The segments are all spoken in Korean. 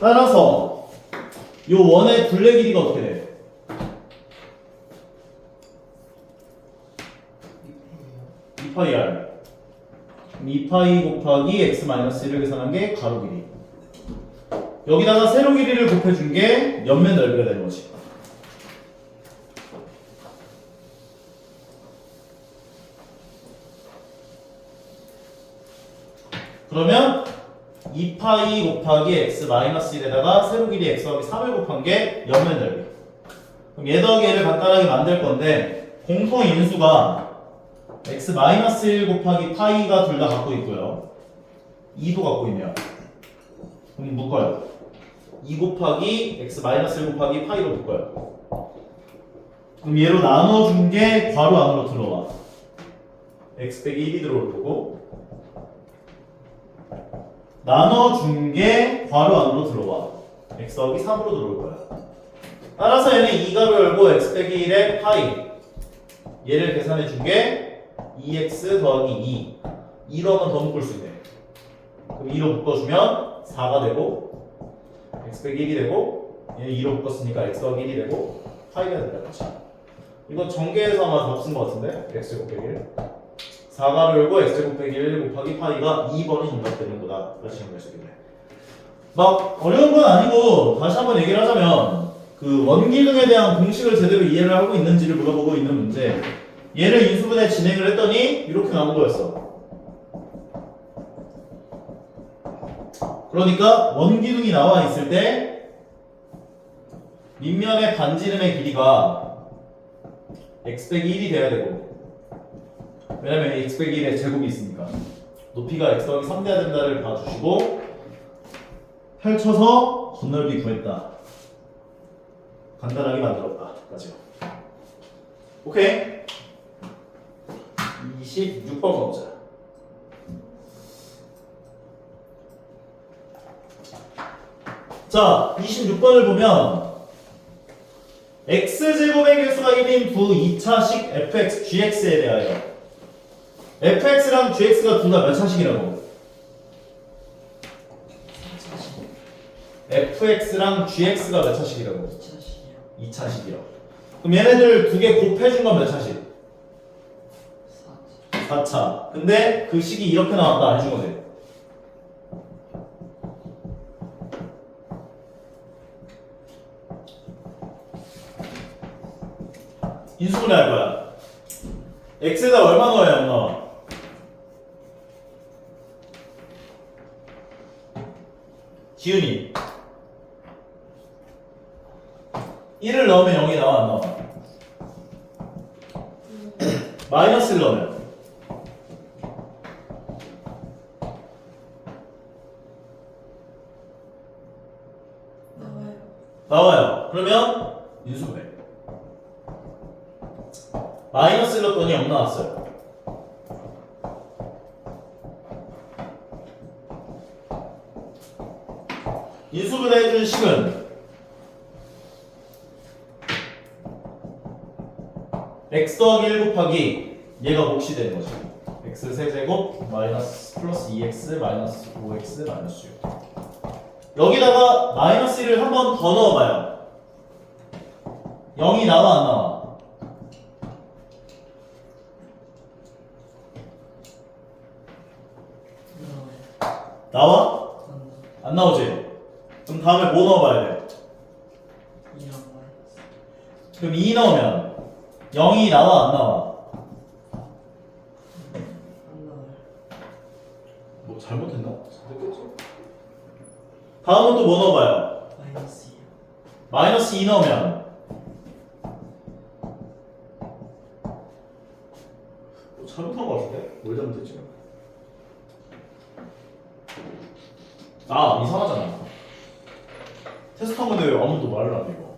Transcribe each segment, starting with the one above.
따라서 요 원의 둘레 길이가 어떻게 돼? 2파이 r. 2파이 곱하기 x 마이너스 1을 계산한 게 가로 길이. 여기다가 세로 길이를 곱해준 게 옆면 넓이가 되는 거지. 그러면 2파이 곱하기 x 마이너스 1에다가 세로 길이 x 더하기 3을 곱한 게 옆면 넓이 그럼 얘 더하기 얘를 간단하게 만들 건데 공통 인수가 x 마이너스 1 곱하기 파이가 둘 다 갖고 있고요. 2도 갖고 있네요. 그럼 묶어요. 2 곱하기 x 마이너스 1 곱하기 파이로 묶어요. 그럼 얘로 나눠준 게 괄호 안으로 들어와. x 빼기 1이 들어올 거고 나눠준 게 괄호 안으로 들어와. X 더하기 3으로 들어올 거야. 따라서 얘는 2가로 열고 x 빼기 1의 파이. 얘를 계산해 준 게 2x 더하기 2 2로 한번 더 묶을 수 있네. 그럼 2로 묶어주면 4가 되고 x 빼기 1이 되고 얘 2로 묶었으니까 x 더하기 1이 되고 파이가 된다. 그치? 이거 전개해서 아마 답쓴 것 같은데? X 곱빼기 1 4가 열고 x 곱빼기 1 곱하기 파이가 2번이 정답되는 거다. 그렇게 정리할 수 있겠네 막 어려운 건 아니고 다시 한번 얘기를 하자면 그 원기둥에 대한 공식을 제대로 이해를 하고 있는지를 물어보고 있는 문제. 얘를 인수분해 진행을 했더니 이렇게 나온 거였어. 그러니까 원기둥이 나와 있을 때 밑면의 반지름의 길이가 x 빼기 1이 돼야 되고 왜냐면 x 빼기 1의 제곱이 있으니까. 높이가 x 더하기 3 돼야 된다를 봐주시고 펼쳐서 건널비 구했다. 간단하게 만들었다. 까지요 오케이? 26번 가보자 자 26번을 보면 x제곱의 개수가 1인 두 2차식 fx, gx에 대하여 fx랑 gx가 둘 다 몇 차식이라고? fx랑 gx가 몇 차식이라고? 2차식이요. 그럼 얘네들 두 개 곱해준 건 몇 차식? 4차. 근데 그 식이 이렇게 나왔다 안 해준 거지? 인수분해 할 거야. x에다 얼마 넣어야 엄마? 지훈이 1을 넣으면 0이 나와 안 나와? 마이너스를 넣으면 나와요. 나와요. 그러면 인수분해. 마이너스를 넣었더니 0 나왔어요. 인수분해 해준 식은 x 더하기 1 곱하기 얘가 몫이 되는 거지. x 세제곱 마이너스 플러스 2x 마이너스 5x 마이너스 6 여기다가 마이너스 1을 한 번 더 넣어봐요. 0이 나와 안 나와? 나와? 안 나오지? 다음에 뭐 넣어봐야 돼? 그럼 2 넣으면 0이 나와 안 나와? 뭐 잘못했나? 잘못했지? 다음은 또 뭐 넣어봐요? 마이너스 2 넣으면 뭐 잘못한 거 같은데? 뭘 잘못했지? 아 이상하잖아 테스트 한 건데 왜 아무도 말을 안해 이거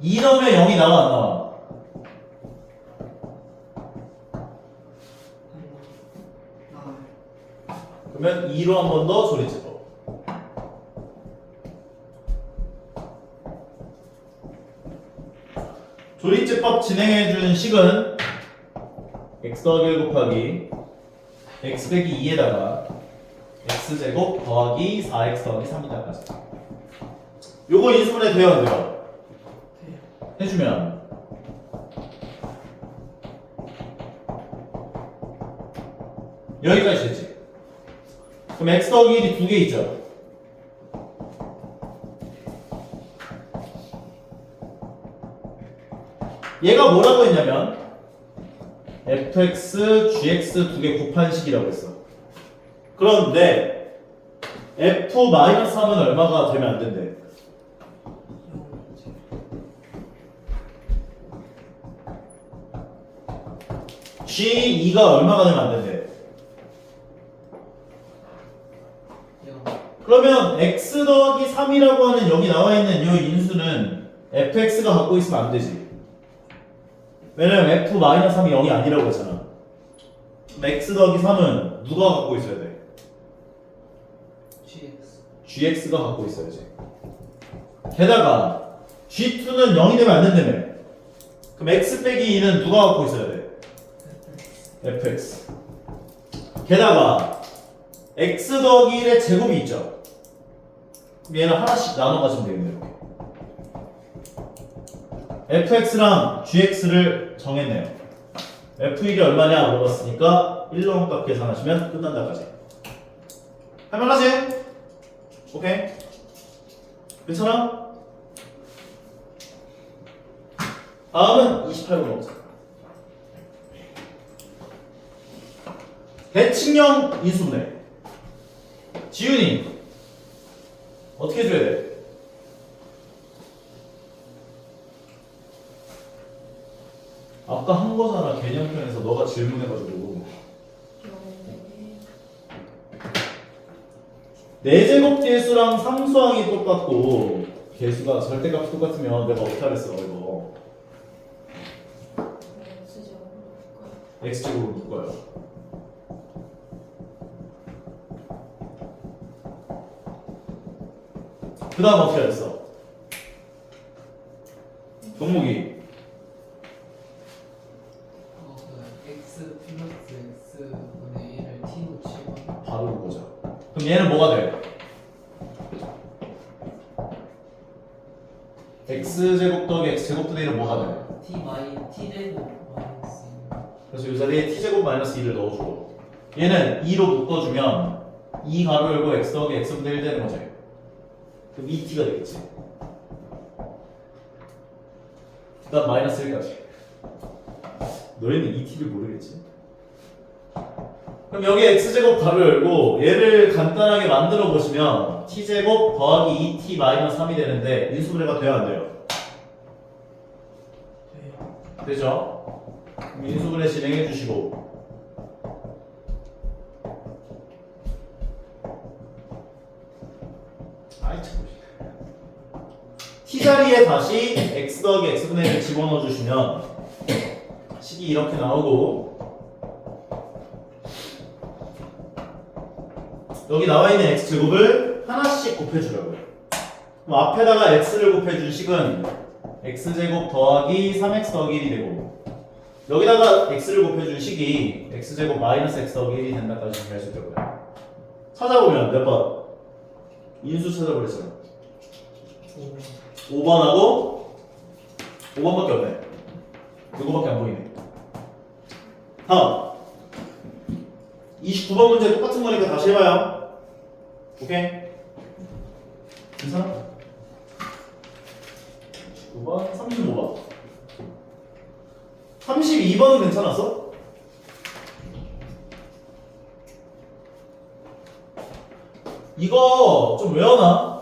이 넣으면 0이 나와 안 나와? 그러면 2로 한 번 더 소리 질러 조리제법 진행해준 식은 x 더하기 1 곱하기 x 빼기 2에다가 x제곱 더하기 4x 더하기 3이다까지. 요거 인수분해 돼요 안 돼요? 해주면 여기까지 되지? 그럼 x 더하기 1이 두 개 있죠? 얘가 뭐라고 했냐면 fx, gx 두 개 곱한식이라고 했어. 그런데 f-3은 얼마가 되면 안 된대? g2가 얼마가 되면 안 된대? 그러면 x 더하기 3이라고 하는 여기 나와 있는 이 인수는 fx가 갖고 있으면 안 되지. 왜냐면 f-3이 0이 아니라고 했잖아. x 더하기 3은 누가 갖고 있어야 돼? GX gx가 갖고 있어야지. 게다가 g2는 0이 되면 안 된다며. 그럼 x 빼기 2는 누가 갖고 있어야 돼? fx. 게다가 x 더하기 1의 제곱이 있죠. 그럼 얘는 하나씩 나눠 가지면 되겠네요. fx랑 gx를 정했네요. f1이 얼마냐 물어봤으니까 1로 값 계산하시면 끝난다까지. 할만하지? 오케이. 괜찮아? 다음은 28번 먹자. 대칭형 인수분해. 지훈이 어떻게 해줘야 돼? 아까 한 거잖아 개념편에서 너가 질문해가지고 네 제곱 개수랑 상수항이 똑같고 개수가 절대값이 똑같으면 내가 어떻게 하랬어 이거 x 제곱으로 묶어요. 그 다음 어떻게 했어? 동목이 T 마이 T 제곱 마이너스 그래서 이 자리에 t 제곱 마이너스 2를 넣어주고 얘는 2로 묶어주면 2 가로 열고 x 더하기 x 분의 1 되는 거지. 그럼 2t가 되겠지. 그 다음 마이너스 1까지. 너희는 2t를 모르겠지. 그럼 여기 x 제곱 가로 열고 얘를 간단하게 만들어 보시면 t 제곱 더하기 2t 마이너스 3이 되는데 인수분해가 돼야 안 돼요? 되죠? 인수분해 진행해 주시고 아이 참 t 자리에 다시 x 더하기 x분의 1을 집어넣어 주시면 식이 이렇게 나오고 여기 나와 있는 x 제곱을 하나씩 곱해주려고요. 그럼 앞에다가 x를 곱해준 식은 x 제곱 더하기 3x 더하기 1이 되고 여기다가 x를 곱해준 식이 x 제곱 마이너스 x 더하기 1이 된다까지 정리하실 거고요. 찾아보면 몇 번? 인수 찾아보랬어요. 5번하고 5번밖에 없네. 이거밖에 안 보이네. 다음 29번 문제 똑같은 거니까 다시 해봐요. 오케이? 괜찮아? 29번, 35번. 32번은 괜찮았어? 이거 좀 외워놔.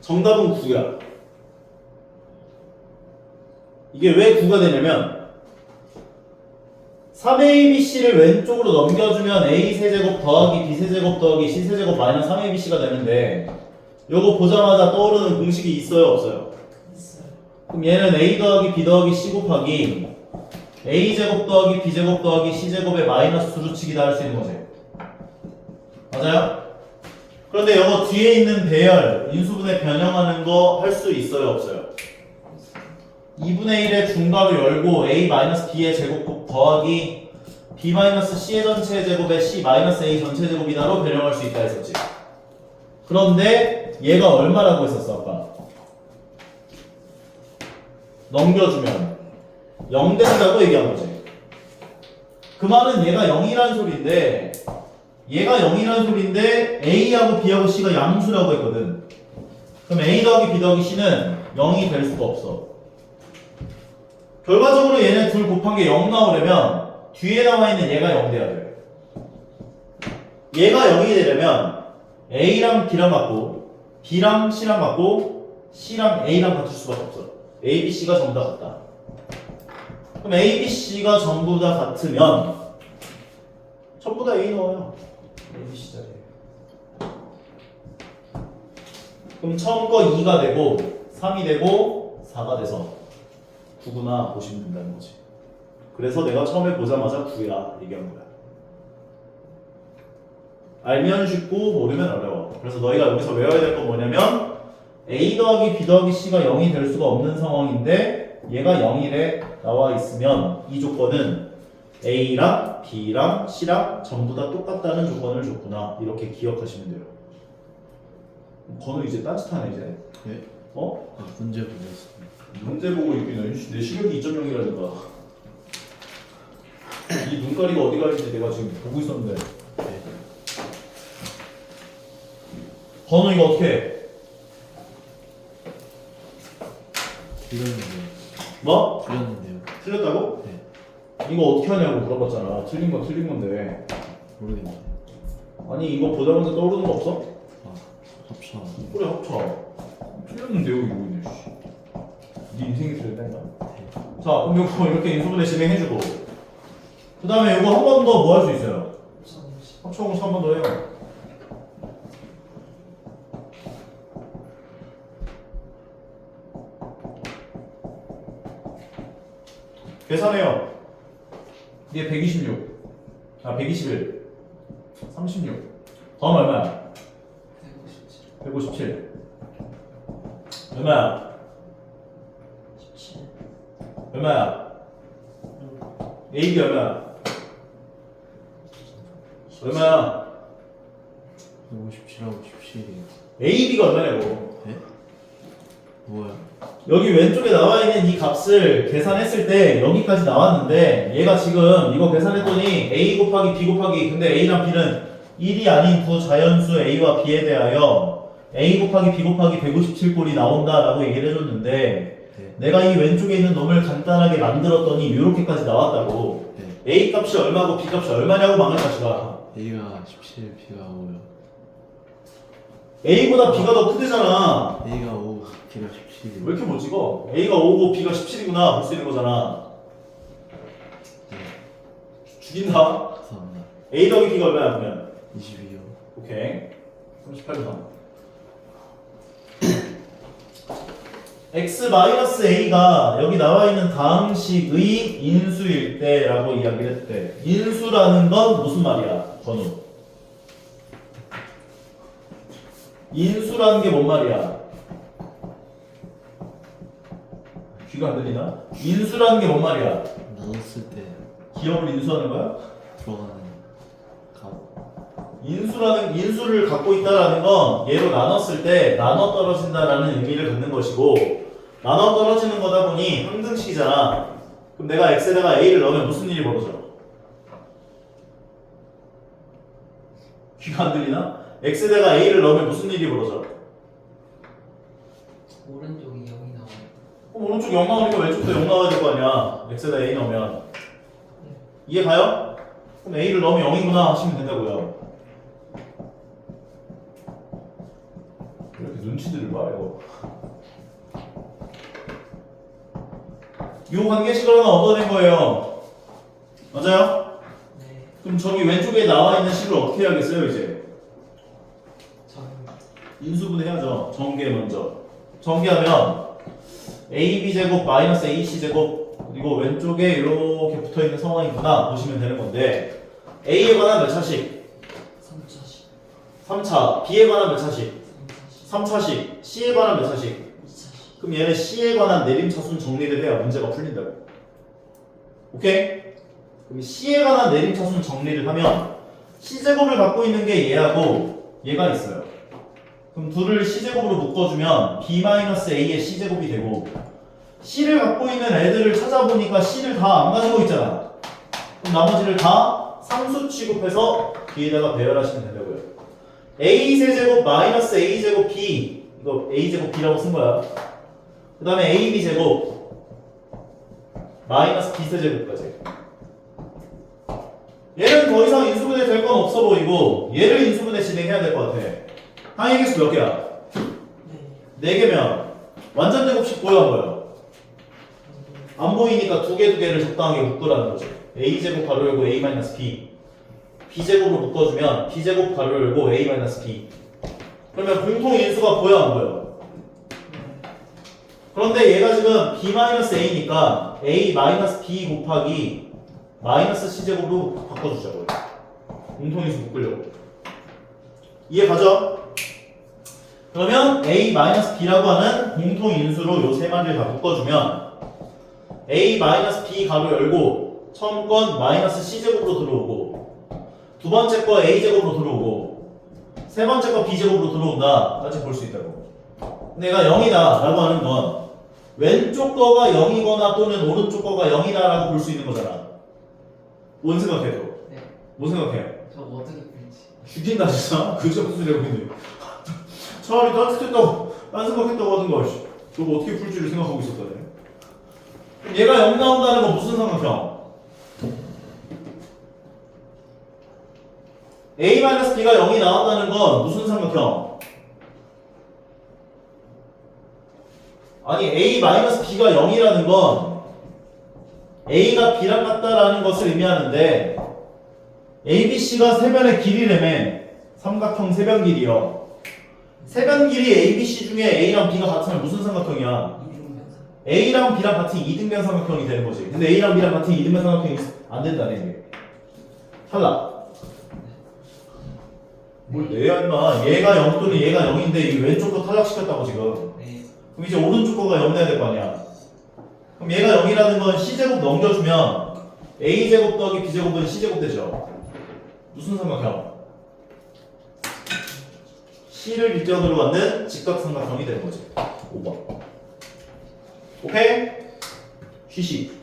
정답은 9야. 이게 왜 9가 되냐면 3abc를 왼쪽으로 넘겨주면 a 세제곱 더하기 b 세제곱 더하기 c 세제곱 마이너스 3abc가 되는데 요거 보자마자 떠오르는 공식이 있어요 없어요? 있어요 그럼 얘는 a 더하기 b 더하기 c 곱하기 a 제곱 더하기 b 제곱 더하기 c 제곱의 마이너스 수루치기다 할 수 있는 거지 맞아요? 그런데 이거 뒤에 있는 배열, 인수분해 변형하는 거 할 수 있어요, 없어요? 2분의 1의 중괄호 열고 a-b의 제곱 더하기 b-c의 전체 제곱에 c-a 전체 제곱이다로 변형할 수 있다 했었지. 그런데 얘가 얼마라고 했었어, 아까? 넘겨주면 0 된다고 얘기한 거지. 그 말은 얘가 0이라는 소리인데 얘가 0이라는 소리인데 A하고 B하고 C가 양수라고 했거든. 그럼 A 더하기 B 더하기 C는 0이 될 수가 없어. 결과적으로 얘네 둘 곱한 게 0 나오려면 뒤에 나와 있는 얘가 0 돼야 돼. 얘가 0이 되려면 A랑 B랑 같고 B랑 C랑 같고 C랑 A랑 같을 수밖에 없어. A, B, C가 전부 다 같다. 그럼 A, B, C가 전부 다 같으면 전부 다 A 넣어요. A, B, C 자리에. 그럼 처음 거 2가 되고 3이 되고 4가 돼서 9구나 보시면 된다는 거지. 그래서 내가 처음에 보자마자 9야 얘기한 거야. 알면 쉽고 모르면 어려워. 그래서 너희가 여기서 외워야 될 건 뭐냐면 A 더하기 B 더하기 C가 0이 될 수가 없는 상황인데 얘가 0일에 나와 있으면 이 조건은 A랑 B랑 C랑 전부 다 똑같다는 조건을 줬구나 이렇게 기억하시면 돼요. 건우 이제 딴짓하네 이제. 네? 어? 아, 문제 보냈습니다. 문제 보고 있기는 내 시력이 2.0이라니까. 이 눈가리가 어디 가는지 내가 지금 보고 있었는데. 네. 건우 이거 어떻게 해? 틀렸는데요. 뭐? 틀렸는데요. 틀렸다고? 네. 이거 어떻게 하냐고 물어봤잖아. 틀린 건 틀린 건데. 모르겠네요. 아니 이거 보자마자 떠오르는 거 없어? 아, 합쳐. 그래 합쳐. 틀렸는데요 이거 이제. 씨. 네 인생이 틀렸다니까. 네. 자 그럼 이거 이렇게 인수분해 진행해주고. 그 다음에 이거 한 번 더 뭐 할 수 있어요? 합쳐공식 한번 더 해요. 계산해요. 이게 126. 아, 121. 36. 더하면 얼마야? 157. 얼마야? 17 얼마야? AB 얼마야? 얼마야? 157하고 17이에요. AB가 얼마냐고. 네? 뭐야? 여기 왼쪽에 나와 있는 이 값을 계산했을 때 여기까지 나왔는데 얘가 지금 이거 계산했더니 a 곱하기 b 곱하기 근데 a랑 b는 1이 아닌 두 자연수 a와 b에 대하여 a 곱하기 b 곱하기 157꼴이 나온다라고 얘기를 해줬는데 네. 내가 이 왼쪽에 있는 놈을 간단하게 만들었더니 이렇게까지 나왔다고 네. a 값이 얼마고 b 값이 얼마냐고 망할 자식아 A가 17, B가 5요. a보다 b가 더 크대잖아 A가 5, B가 17이요. 왜 이렇게 못 찍어? a가 5고 b가 17이구나 볼 수 있는 거잖아 네. 죽인다 감사합니다. A 더하기 B가 얼마야 그러면? 22요. 오케이 38도 3 X-A가 여기 나와 있는 다음식의 인수일 때라고 이야기를 했대 인수라는 건 무슨 말이야 건우 인수라는 게 뭔 말이야 귀가 안 들리나? 인수라는 게 뭔 말이야 나눴을 때 기업을 인수하는 거야? 들어가는 값. 인수라는 인수를 갖고 있다라는 건 얘로 나눴을 때 나눠 떨어진다라는 의미를 갖는 것이고 나눠 떨어지는 거다 보니 항등식이잖아. 그럼 내가 x에다가 a를 넣으면 무슨 일이 벌어져? 귀가 안 들리나? x에다가 a를 넣으면 무슨 일이 벌어져? 오른쪽이 0이 나와요. 그럼 오른쪽 0 나오니까 왼쪽도 0 나와야 될 거 아니야. x에다 a 넣으면 이해 가요? 그럼 a를 넣으면 0이구나 하시면 된다고요. 이렇게 눈치들을 봐요. 요 관계식을 하나 얻어낸 거예요. 맞아요? 네. 그럼 저기 왼쪽에 나와 있는 식을 어떻게 해야겠어요, 이제? 전 인수분 해야죠. 전개 먼저. 전개하면 AB 제곱 마이너스 AC 제곱 그리고 왼쪽에 이렇게 붙어 있는 상황이구나 보시면 되는 건데 A에 관한 몇 차식? 3차씩 3차 B에 관한 몇 차식? 3차식 C에 관한 몇 차식? 2차식 그럼 얘는 C에 관한 내림차순 정리를 해야 문제가 풀린다고 오케이? 그럼 C에 관한 내림차순 정리를 하면 C제곱을 갖고 있는 게 얘하고 얘가 있어요 그럼 둘을 C제곱으로 묶어주면 B-A의 C제곱이 되고 C를 갖고 있는 애들을 찾아보니까 C를 다 안 가지고 있잖아 그럼 나머지를 다 상수 취급해서 B에다가 배열하시면 된다고요 A 세제곱 마이너스 A 제곱 B 이거 A 제곱 B라고 쓴 거야. 그 다음에 A B 제곱 마이너스 B 세제곱까지. 얘는 더 이상 인수분해 될 건 없어 보이고 얘를 인수분해 진행해야 될 것 같아. 항의 개수 몇 개야? 네 4개면 완전 제곱식 보여 안 보여? 안 보이니까 두 개 두 개를 적당하게 묶으라는 거지. A 제곱 가로 열고 A 마이너스 B. B 제곱으로 묶어주면 B 제곱 가로 열고 A 마이너스 B. 그러면 공통 인수가 보여 안 보여? 그런데 얘가 지금 B 마이너스 A니까 A 마이너스 B 곱하기 마이너스 C 제곱으로 바꿔주자고요. 공통 인수 묶으려고. 이해 가죠? 그러면 A 마이너스 B라고 하는 공통 인수로 요 세 마리를 다 묶어주면 A 마이너스 B 가로 열고 처음 건 마이너스 C 제곱으로 들어오고 두 번째 거 A 제곱으로 들어오고 세 번째 거 B 제곱으로 들어온다 까지 볼 수 있다고 내가 0이다 라고 하는 건 왼쪽 거가 0이거나 또는 오른쪽 거가 0이다 라고 볼 수 있는 거잖아 뭔 생각해 도 네. 뭔 생각해? 저 어떻게 풀지? 죽인다 진짜 그저 무슨 소리 하고 있는데 차라리 따뜻했다고 딴 생각했다고 하는 거 씨. 저거 어떻게 풀지를 생각하고 있었다네 얘가 0 나온다는 건 무슨 삼각형? A-B가 0이 나온다는 건 무슨 삼각형? 아니 A-B가 0이라는 건 A가 B랑 같다라는 것을 의미하는데 ABC가 세변의 길이라며 삼각형 세변 길이요. 세변 길이 ABC 중에 A랑 B가 같으면 무슨 삼각형이야? A랑 B랑 같은 이등변 삼각형이 되는 거지. 근데 A랑 B랑 같은 이등변 삼각형이 안 된다네. 탈락. 뭘 내야 임마. 얘가 0 또는 얘가 0인데 이 왼쪽도 탈락시켰다고 지금. 네. 그럼 이제 오른쪽 거가 0 내야 될 거 아니야. 그럼 얘가 0이라는 건 C제곱 넘겨주면 A제곱 더하기 B제곱은 C제곱 되죠. 무슨 삼각형? C를 일정으로 갖는 직각삼각형이 되는 거지. 5번. 오케이? 쉬시.